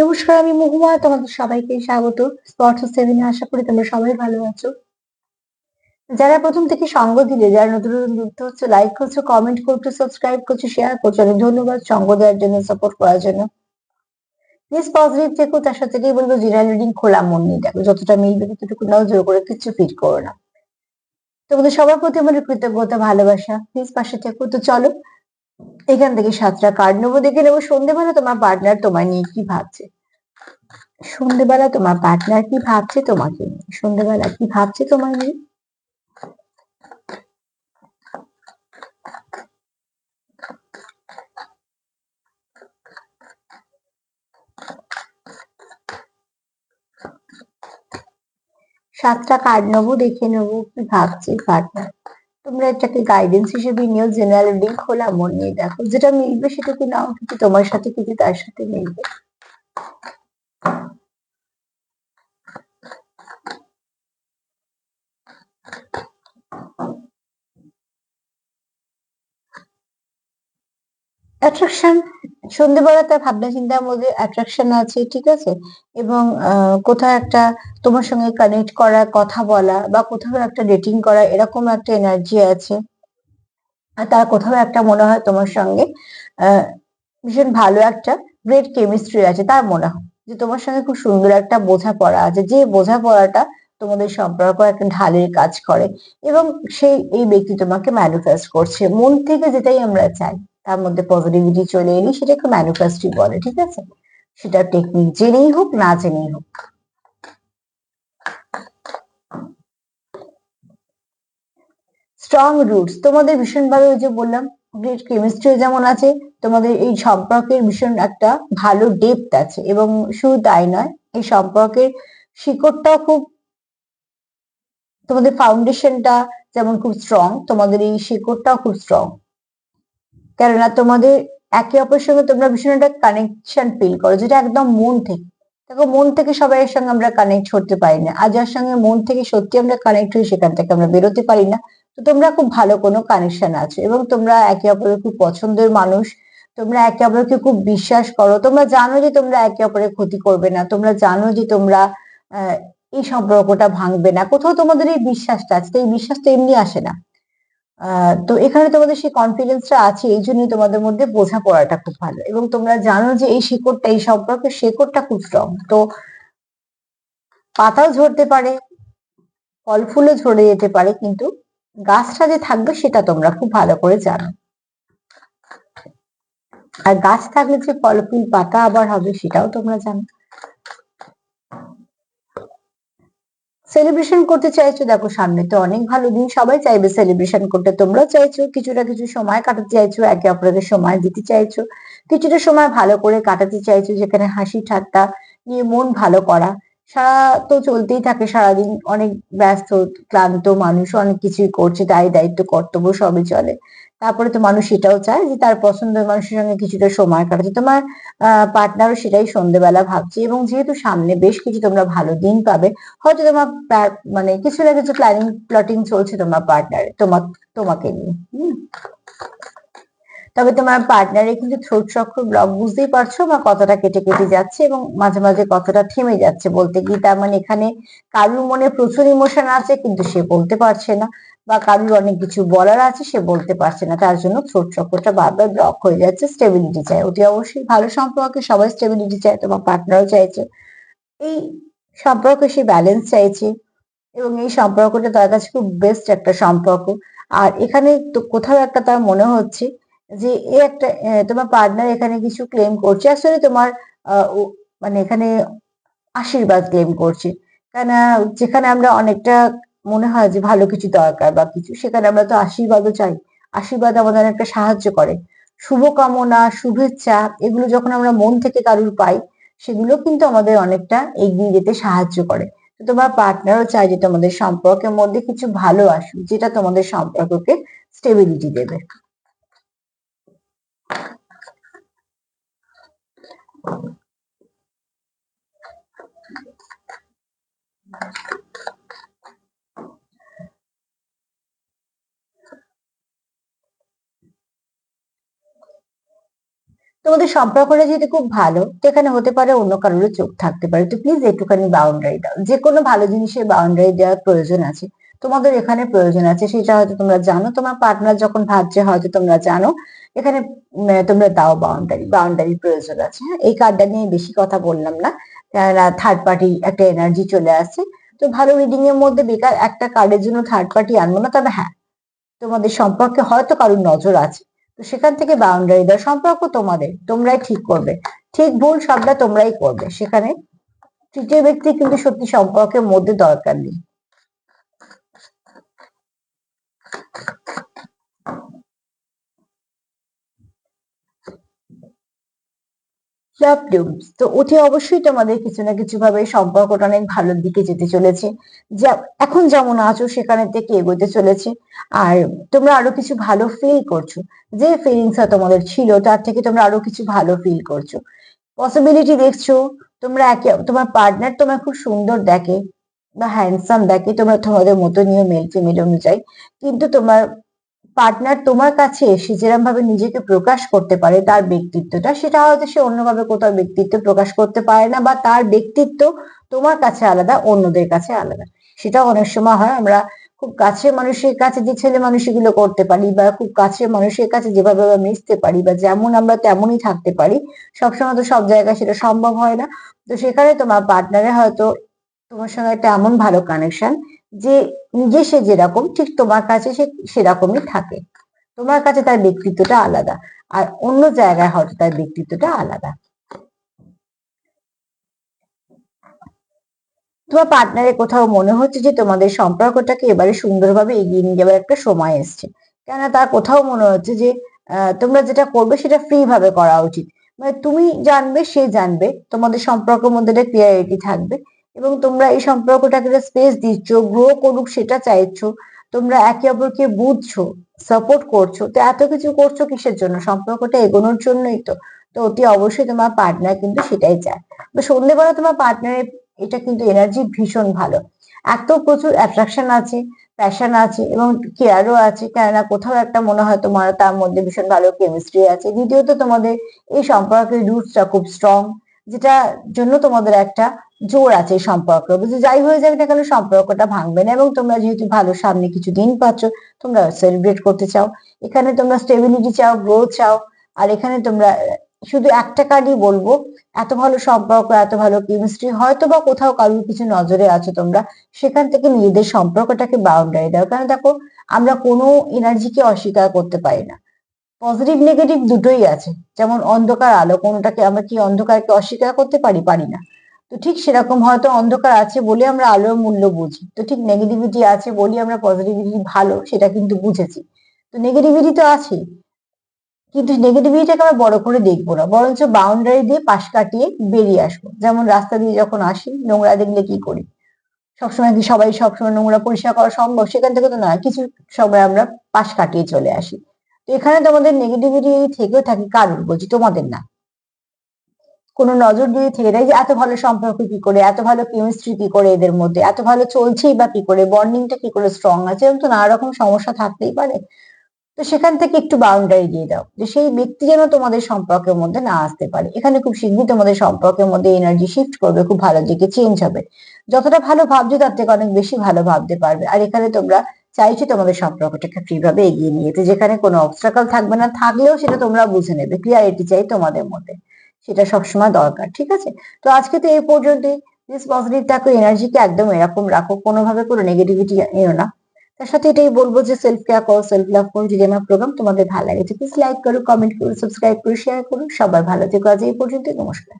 নমস্কার, আমি মহুয়া, তোমাদের সবাইকে স্বাগত। স্পটস সেভেনে আশা করি তোমরা সবাই ভালো আছো। যারা প্রথম থেকে সঙ্গ দিলে, যারা নতুন নতুন যুক্ত হচ্ছে লাইক করছ কমেন্ট করছ সাবস্ক্রাইব করছ শেয়ার করছ, অনেক ধন্যবাদ সঙ্গ দেওয়ার জন্য সাপোর্ট করার জন্য। প্লিজ পজিটিভ থেকো, তার সাথে এটাই বলব জেনারেল রিডিং খোলা মন নিয়ে দেখো, যতটা মিলবে, ততটুকু নাও জোর করে কিছু ফিট করো না। তোমাদের সবার প্রতি আমাদের কৃতজ্ঞতা, ভালোবাসা। প্লিজ পাশে থেকো। তো চলো এখান থেকে সাতটা কার্ড নেব, দেখে নেব সন্ধ্যেবেলা তোমার পার্টনার তোমায় নিয়ে কি ভাবছে। সন্ধ্যেবেলা তোমার পার্টনার কি ভাবছে তোমাকে নিয়ে সন্ধ্যেবেলা কি ভাবছে তোমায় নিয়ে? সাতটা কার্ড নেব, দেখে নেব কি ভাবছে পার্টনার তোমরা এটাকে গাইডেন্স হিসেবে নিও জেনারেল রিডিং খোলা মন নিয়ে দেখো। যেটা মিলবে সেটা কি নাও কিছু তোমার সাথে কিছু তার সাথে মিলবে। অ্যাট্রাকশন সন্ধ্যেবেলা তার ভাবনা চিন্তার মধ্যে অ্যাট্রাকশন আছে, ঠিক আছে? এবং কোথাও একটা তোমার সঙ্গে কানেক্ট করা, কথা বলা, বা কোথাও একটা ডেটিং করা, এরকম একটা এনার্জি আছে। আর তার কোথাও একটা মনে হয় তোমার সঙ্গে ভীষণ ভালো একটা গ্রেট কেমিস্ট্রি আছে, তার মনে হয়। যে তোমার সঙ্গে খুব সুন্দর একটা বোঝাপড়া আছে, যে বোঝাপড়াটা তোমাদের সম্পর্ক একটা ঢালের কাজ করে। এবং সেই, এই ব্যক্তি তোমাকে ম্যানিফেস্ট করছে। মন থেকে যেটাই আমরা চাই। তার মধ্যে পজিটিভিটি চলে এলে সেটাকে ম্যানিফেস্টই বলে, ঠিক আছে? সেটা টেকনিক জেনেই হোক, না জেনেই হোক। স্ট্রং রুটস তোমাদের ভীষণভাবে ওই যে বললাম গ্রেট কেমিস্ট্রি যেমন আছে, তোমাদের এই সম্পর্কের ভীষণ একটা ভালো ডেপথ আছে, এবং শুধু তাই নয়, এই সম্পর্কের শিকড়টাও খুব, তোমাদের ফাউন্ডেশনটা যেমন খুব স্ট্রং তোমাদের এই শিকড়টাও খুব স্ট্রং কেননা তোমাদের একে অপরের সঙ্গে তোমরা ভীষণ একটা কানেকশন ফিল করো, যেটা একদম মন থেকে। দেখো, মন থেকে সবাইয়ের সঙ্গে আমরা কানেক্ট করতে পারি না। আর যার সঙ্গে মন থেকে সত্যি আমরা কানেক্ট হই, সেখান থেকে আমরা বেরোতে পারি না। তো তোমরা খুব ভালো কোনো কানেকশন আছো এবং তোমরা একে অপরের খুব পছন্দের মানুষ। তোমরা একে অপরকে খুব বিশ্বাস করো। তোমরা জানো যে তোমরা একে অপরের ক্ষতি করবে না। তোমরা জানো যে তোমরা এই সম্পর্কটা ভাঙবে না। কোথাও তোমাদের এই বিশ্বাসটা আছে। এই বিশ্বাস তো এমনি আসে না। তো এখানে তোমাদের সেই কনফিডেন্সটা আছে, এই জন্যই তোমাদের মধ্যে বোঝাপড়াটা খুব ভালো। এবং তোমরা জানো যে এই শিকড়টা, এই সম্পর্কের শেকড়টা খুব স্ট্রং তো পাতাও ঝরতে পারে ফল ফুলও ঝরে যেতে পারে, কিন্তু গাছটা যে থাকবে সেটা তোমরা খুব ভালো করে জানো। আর গাছ থাকলে যে ফল ফুল পাতা আবার হবে সেটাও তোমরা জানো। সেলিব্রেশন করতে চাইছো, দেখো সামনে তো অনেক ভালো দিন, সবাই চাইবে সেলিব্রেশন করতে। তোমরাও চাইছো, কিছুটা কিছু সময় কাটাতে চাইছো, একে অপরকে সময় দিতে চাইছো। কিছুটা সময় ভালো করে কাটাতে চাইছো, যেখানে হাসি ঠাট্টা নিয়ে মন ভালো করা। সারা তো চলতেই থাকে সারাদিন। অনেক ব্যস্ত, ক্লান্ত মানুষ, অনেক কিছুই করছে দায় দায়িত্ব, কর্তব্য সবই চলে। তারপরে তো মানুষ সেটাও চায় যে তার পছন্দের মানুষের সঙ্গে কিছুটা সময় কাটাচ্ছে তোমার পার্টনারও সেটাই সন্ধ্যেবেলা ভাবছে এবং যেহেতু সামনে বেশ কিছু তোমরা ভালো দিন পাবে, হয়তো তোমার মানে কিছু না কিছু প্ল্যানিং প্লটিং চলছে তোমার পার্টনার তোমার তোমাকে নিয়ে। তবে তোমার পার্টনারে কিন্তু থ্রোট চক্র ব্লক বুঝতেই পারছ বা কতটা কেটে কেটে যাচ্ছে এবং মাঝে মাঝে কতটা থেমে যাচ্ছে বলতে কি তার মানে এখানে কারুর মনে প্রচুর ইমোশন আছে কিন্তু সে বলতে পারছে না বা কারুর অনেক কিছু বলার আছে সে বলতে পারছে না। তার জন্য থ্রোট চক্রটা বারবার ব্লক হয়ে যাচ্ছে স্টেবিলিটি চাই। অতি অবশ্যই ভালো সম্পর্কে সবাই স্টেবিলিটি চায়, তোমার পার্টনারও চাইছে। এই সম্পর্কে সে ব্যালেন্স চাইছে এবং এই সম্পর্কটা তার কাছে খুব বেস্ট একটা সম্পর্ক। আর এখানে তো কোথাও একটা তার মনে হচ্ছে যে এ একটা তোমার পার্টনার এখানে কিছু ক্লেম করছে, আসলে তোমার মানে এখানে আশীর্বাদ ক্লেম করছে। কেন যেখানে আমরা অনেকটা মনে হয় যে ভালো কিছু দরকার বা কিছু, সেখানে আমরা তো আশীর্বাদও চাই। আশীর্বাদ আমাদের একটা সাহায্য করে। শুভকামনা, শুভেচ্ছা, এগুলো যখন আমরা মন থেকে কারুর পাই, সেগুলো কিন্তু আমাদের অনেকটা এগিয়ে যেতে সাহায্য করে। তোমার পার্টনারও চাই যে তোমাদের সম্পর্কের মধ্যে কিছু ভালো আসুক, যেটা তোমাদের সম্পর্ককে স্টেবিলিটি দেবে। তোমাদের সম্পর্কটা যদি খুব ভালো, তো এখানে হতে পারে অন্য কারোর চোখ থাকতে পারে। তো প্লিজ একটুখানি বাউন্ডারি দাও। যে কোনো ভালো জিনিসের বাউন্ডারি দেওয়ার প্রয়োজন আছে। তোমাদের এখানে প্রয়োজন আছে, সেটা হয়তো তোমরা জানো। তোমার পার্টনার যখন ভাবছে, হয়তো তোমরা জানো। এখানে তোমরা দাও বাউন্ডারি বাউন্ডারি প্রয়োজন আছে। হ্যাঁ এই কার্ডটা নিয়ে বেশি কথা বললাম না। থার্ড পার্টি একটা এনার্জি চলে আসছে তো ভালো রিডিং এর মধ্যে বেকার একটা কার্ডের জন্য থার্ড পার্টি আনব না, তবে হ্যাঁ তোমাদের সম্পর্কে হয়তো কারোর নজর আছে। তো সেখান থেকে বাউন্ডারি দেওয়া সম্পর্ক তোমাদের, তোমরাই ঠিক করবে। ঠিক ভুল সবটা তোমরাই করবে। সেখানে তৃতীয় ব্যক্তি কিন্তু সত্যি সম্পর্কের মধ্যে দরকার নেই। লাভ ব্লুমস তো অতি অবশ্যই তোমাদের কিছু না কিছু ভাবে সম্পর্কটা অনেক ভালোর দিকে যেতে চলেছে। যা, এখন যেমন আছো সেখানে থেকে এগোতে চলেছে। আর তোমরা আরও কিছু ভালো ফিল করছ। যে ফিলিংসটা তোমাদের ছিল, তার থেকে তোমরা আরও কিছু ভালো ফিল করছ। পসিবিলিটি দেখছ, তোমরা একে, তোমার পার্টনার তোমার খুব সুন্দর দেখে বা হ্যান্ডসাম দেখে, তোমরা তোমাদের মতো নিয়ে মেল ফিমেল অনুযায়ী। কিন্তু তোমার পার্টনার তোমার কাছে এসে যেরকম ভাবে নিজেকে প্রকাশ করতে পারে তার ব্যক্তিত্বটা, সেটা হয়তো সে অন্যভাবে কোথাও ব্যক্তিত্ব প্রকাশ করতে পারে না বা তার ব্যক্তিত্ব তোমার কাছে আলাদা, অন্যদের কাছে আলাদা। সেটা অনেক সময় হয়, আমরা খুব কাছের মানুষের কাছে যে ছেলে মানুষ মানুষগুলো করতে পারি বা খুব কাছের মানুষের কাছে যেভাবে আমরা মিশতে পারি বা যেমন আমরা তেমনই থাকতে পারি, সবসময় তো সব জায়গায় সেটা সম্ভব হয় না। তো সেখানে তোমার পার্টনারে হয়তো তোমার সঙ্গে একটা এমন ভালো কানেকশন যে নিজে সে যেরকম, ঠিক তোমার কাছে সে সেরকমই থাকে। তোমার কাছে তার ব্যক্তিত্বটা আলাদা আর অন্য জায়গায় হয়তো তার ব্যক্তিত্বটা আলাদা। তোমার পার্টনারের কোথাও মনে হচ্ছে যে তোমাদের সম্পর্কটাকে এবারে সুন্দরভাবে এগিয়ে নিয়ে যাবার একটা সময় এসছে? কেননা তার কোথাও মনে হচ্ছে যে তোমরা যেটা করবে সেটা ফ্রি ভাবে করা উচিত। মানে তুমি জানবে, সে জানবে, তোমাদের সম্পর্কের মধ্যে একটা ক্লিয়ারিটি থাকবে। এবং তোমরা এই সম্পর্কটাকে স্পেস দিচ্ছ গ্রো করুক সেটা চাইছো, তোমরা একে অপরকে বুঝছ সাপোর্ট করছ, তো এত কিছু করছ কিসের জন্য? সম্পর্কটা এগোনোর জন্যই তো তো অতি অবশ্যই তোমার পার্টনার কিন্তু সেটাই চায়। তো সন্ধ্যেবেলা তোমার পার্টনারের এটা কিন্তু এনার্জি ভীষণ ভালো। এত প্রচুর অ্যাট্রাকশন আছে প্যাশন আছে এবং কেয়ারও আছে, কেননা কোথাও একটা মনে হয় তোমার তার মধ্যে ভীষণ ভালো কেমিস্ট্রি আছে। দ্বিতীয়ত তোমাদের এই সম্পর্কের রুটসটা খুব স্ট্রং যেটা জন্য তোমাদের একটা জোর আছে সম্পর্ক। বুঝে যাই হয়ে যাবে না কেন সম্পর্কটা ভাঙবে না এবং তোমরা যেহেতু ভালো সামনে কিছু দিন পাচ্ছ, তোমরা সেলিব্রেট করতে চাও। এখানে তোমরা স্টেবিলিটি চাও গ্রোথ চাও, আর এখানে তোমরা শুধু একটা কার্ডই বলব, এত ভালো সম্পর্ক, এত ভালো কেমিস্ট্রি হয়তো বা কোথাও কারোর কিছু নজরে আছো তোমরা, সেখান থেকে নিজেদের সম্পর্কটাকে বাউন্ডারি দাও। কারণ দেখো, আমরা কোনো এনার্জিকে অস্বীকার করতে পারি না। পজিটিভ নেগেটিভ দুটোই আছে। যেমন অন্ধকার আলো, কোনোটাকে আমরা কি অন্ধকারকে অস্বীকার করতে পারি? পারি না। তো ঠিক সেরকম হয়তো অন্ধকার আছে বলে আমরা আলোর মূল্য বুঝি। তো ঠিক নেগেটিভিটি আছে বলে আমরা পজিটিভিটি ভালো, সেটা কিন্তু বুঝেছি। তো নেগেটিভিটি তো আছেই কিন্তু নেগেটিভিটিটাকে আমরা বড় করে দেখব না। বরঞ্চ বাউন্ডারি দিয়ে পাশ কাটিয়ে বেরিয়ে আসব। যেমন রাস্তা দিয়ে যখন আসি, নোংরা দেখলে কি করি? সবসময় কি সবাই সবসময় নোংরা পরিষ্কার করা সম্ভব? সেখান থেকে তো নয় কিছু সময় আমরা পাশ কাটিয়ে চলে আসি। তো এখানে তোমাদের নেগেটিভিটি থেকেও থাকে কারোর বলছি তোমাদের না। কোনো নজর দিয়ে থেকে দেয় যে এত ভালো সম্পর্ক কি করে, এত ভালো কেমিস্ট্রি কি করে এদের মধ্যে, এত ভালো চলছেই বা কি করে বন্ডিংটা কি করে স্ট্রং আছে, এরকম তো নানা রকম সমস্যা থাকতেই পারে। তো সেখান থেকে একটু বাউন্ডারি দিয়ে দাও যে সেই ব্যক্তি যেন তোমাদের সম্পর্কের মধ্যে না আসতে পারে। এখানে খুব শীঘ্রই তোমাদের সম্পর্কের মধ্যে এনার্জি শিফট করবে, খুব ভালো দিকে চেঞ্জ হবে। যতটা ভালো ভাবছ তার থেকে অনেক বেশি ভালো ভাবতে পারবে। আর এখানে তোমরা চাইছো তোমাদের সম্পর্কটাকে ফ্রি ভাবে এগিয়ে নিয়ে যেতে। যেখানে কোনো অবস্ট্রাকল থাকবে না, থাকলেও সেটা তোমরা বুঝে নেবে। ক্লিয়ারিটি চাই তোমাদের মধ্যে। সেটা সবসময় দরকার, ঠিক আছে? তো আজকে তো এই পর্যন্তই। প্লিজ পজিটিভ থাকো এনার্জিকে একদম এরকম রাখো, কোনোভাবে কোনো নেগেটিভিটি এনো না। তার সাথে এটাই বলব যে সেলফ কেয়ার করো সেলফ লাভ করো, যদি আমার প্রোগ্রাম তোমাদের ভালো লাগে প্লিজ লাইক করো কমেন্ট করো সাবস্ক্রাইব করো শেয়ার করো। সবাই ভালো থেকো। আজ এই পর্যন্ত নমস্কার।